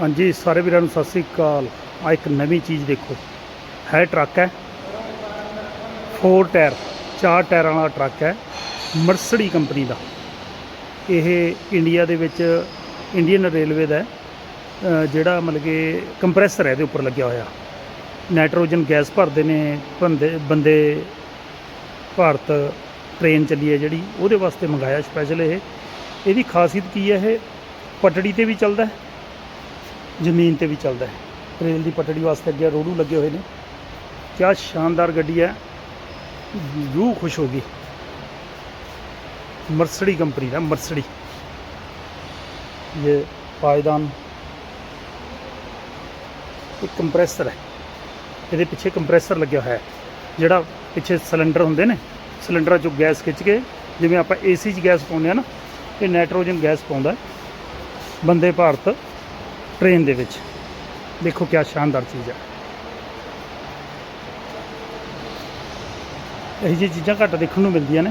ਹਾਂਜੀ, ਸਾਰੇ ਵੀਰਾਂ ਨੂੰ ਸਤਿ ਸ੍ਰੀ ਅਕਾਲ। ਆ ਇੱਕ ਨਵੀਂ ਚੀਜ਼ ਦੇਖੋ। ਹੈ ਟਰੱਕ ਹੈ। ਫੋਰ ਟਾਇਰ, ਚਾਰ ਟਾਇਰਾਂ ਵਾਲਾ ਟਰੱਕ ਹੈ। ਮਰਸਡੀ ਕੰਪਨੀ ਦਾ। ਇਹ ਇੰਡੀਆ ਦੇ ਵਿੱਚ ਇੰਡੀਅਨ ਰੇਲਵੇ ਦਾ ਜਿਹੜਾ ਮਤਲਬ ਕਿ ਕੰਪਰੈਸਰ ਹੈ, ਇਹਦੇ ਉੱਪਰ ਲੱਗਿਆ ਹੋਇਆ। ਨਾਈਟ੍ਰੋਜਨ ਗੈਸ ਭਰਦੇ ਨੇ ਬੰਦੇ ਬੰਦੇ ਭਾਰਤ ਟ੍ਰੇਨ ਚੱਲੀ ਹੈ ਜਿਹੜੀ। ਉਹਦੇ ਵਾਸਤੇ ਮੰਗਾਇਆ ਸਪੈਸ਼ਲ ਇਹ। ਇਹਦੀ ਖਾਸੀਅਤ ਕੀ ਹੈ ਇਹ? ਪਟੜੀ ਤੇ ਵੀ ਚੱਲਦਾ ਹੈ। ਜ਼ਮੀਨ ਤੇ ਵੀ ਚੱਲਦਾ ਹੈ। ਰੇਲ ਦੀ ਪਟੜੀ ਵਾਸਤੇ ਅੱਗੇ ਰੋੜੂ ਲੱਗੇ ਹੋਏ ਨੇ। ਕਿਆ ਸ਼ਾਨਦਾਰ ਗੱਡੀ ਹੈ। ਰੂਹ ਖੁਸ਼ ਹੋ ਗਈ। ਮਰਸੜੀ ਕੰਪਨੀ ਦਾ ਮਰਸੜੀ ਇਹ ਪਾਇਦਾਨ ਇੱਕ ਕੰਪਰੈਸਰ ਹੈ। ਇਹਦੇ ਪਿੱਛੇ ਕੰਪਰੈਸਰ ਲੱਗਿਆ ਹੋਇਆ ਹੈ, ਜਿਹੜਾ ਪਿੱਛੇ ਸਿਲੰਡਰ ਹੁੰਦੇ ਨੇ। ਸਿਲੰਡਰਾਂ ਚੋਂ ਗੈਸ ਖਿੱਚ ਕੇ, ਜਿਵੇਂ ਆਪਾਂ ਏਸੀ 'ਚ ਗੈਸ ਪਾਉਂਦੇ ਆ ਨਾ, ਇਹ ਨਾਈਟ੍ਰੋਜਨ ਗੈਸ ਪਾਉਂਦਾ ਬੰਦੇ ਭਾਰਤ ਟ੍ਰੇਨ ਦੇ ਵਿੱਚ। ਦੇਖੋ ਕਿਆ ਸ਼ਾਨਦਾਰ ਚੀਜ਼ ਹੈ ਇਹ ਜੀ ਚੀਜ਼ਾਂ ਘੱਟ ਦੇਖਣ ਨੂੰ ਮਿਲਦੀਆਂ ਨੇ।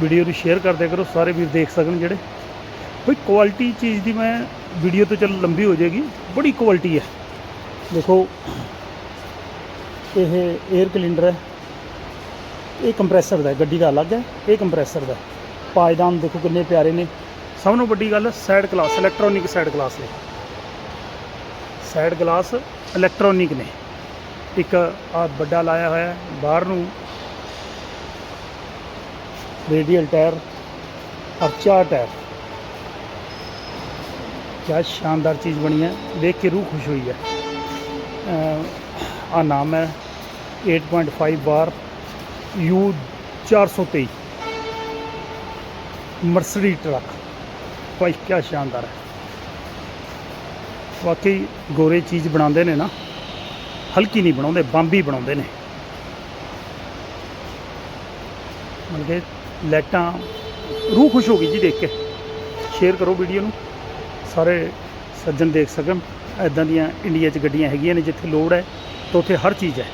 ਵੀਡੀਓ ਨੂੰ ਸ਼ੇਅਰ ਕਰਦੇ ਕਰੋ, ਸਾਰੇ ਵੀਰ ਦੇਖ ਸਕਣ ਜਿਹੜੇ। ਕੋਈ ਕੁਆਲਿਟੀ ਚੀਜ਼ ਦੀ ਮੈਂ ਵੀਡੀਓ ਤੋਂ ਚੱਲ ਲੰਬੀ ਹੋ ਜਾਏਗੀ, ਬੜੀ ਕੁਆਲਿਟੀ ਹੈ ਦੇਖੋ, ਇਹ 에ਅਰ ਕਲੀਨਰ ਹੈ। ਇਹ ਕੰਪਰੈਸਰ ਦਾ ਗੱਡੀ ਦਾ ਅਲੱਗ ਹੈ, ਇਹ ਕੰਪਰੈਸਰ ਦਾ ਪਾਇਦਾਨ ਦੇਖੋ ਕਿੰਨੇ ਪਿਆਰੇ ਨੇ। ਸਭ ਨੂੰ ਵੱਡੀ ਗੱਲ side glass electronic side glass ਨੇ। ਸਾਈਡ ਗਲਾਸ ਇਲੈਕਟ੍ਰੋਨਿਕ ਨੇ। ਇੱਕ ਆ ਵੱਡਾ ਲਾਇਆ ਹੋਇਆ, ਬਾਹਰ ਨੂੰ ਰੇਡੀਅਲ ਟਾਇਰ ਔਰ ਟਾਇਰ ਕਿਆ ਸ਼ਾਨਦਾਰ ਚੀਜ਼ ਬਣੀ ਹੈ, ਦੇਖ ਕੇ ਰੂਹ ਖੁਸ਼ ਹੋਈ ਹੈ। ਆ ਨਾਮ ਹੈ 8.5 ਬਾਰ ਯੂ 423 ਮਰਸਡੀ ਟਰੱਕ ਭਾਈ ਕਿਆ ਸ਼ਾਨਦਾਰ ਹੈ। ਵਾਕਈ ਗੋਰੇ ਚੀਜ਼ ਬਣਾਉਂਦੇ ਨੇ ਨਾ, ਹਲਕੀ ਨਹੀਂ ਬਣਾਉਂਦੇ, ਬੰਬੀ ਬਣਾਉਂਦੇ ਨੇ। ਮਤਲਬ ਕਿ ਲਾਈਟਾਂ, ਰੂਹ ਖੁਸ਼ ਹੋ ਗਈ ਜੀ ਦੇਖ ਕੇ। ਸ਼ੇਅਰ ਕਰੋ ਵੀਡੀਓ ਨੂੰ। ਸਾਰੇ ਸੱਜਣ ਦੇਖ ਸਕਣ ਐਦਾਂ ਦੀਆਂ ਇੰਡੀਆ 'ਚ ਗੱਡੀਆਂ ਹੈਗੀਆਂ ਨੇ ਜਿੱਥੇ ਲੋੜ ਹੈ, ਤਾਂ ਉੱਥੇ ਹਰ ਚੀਜ਼ ਹੈ।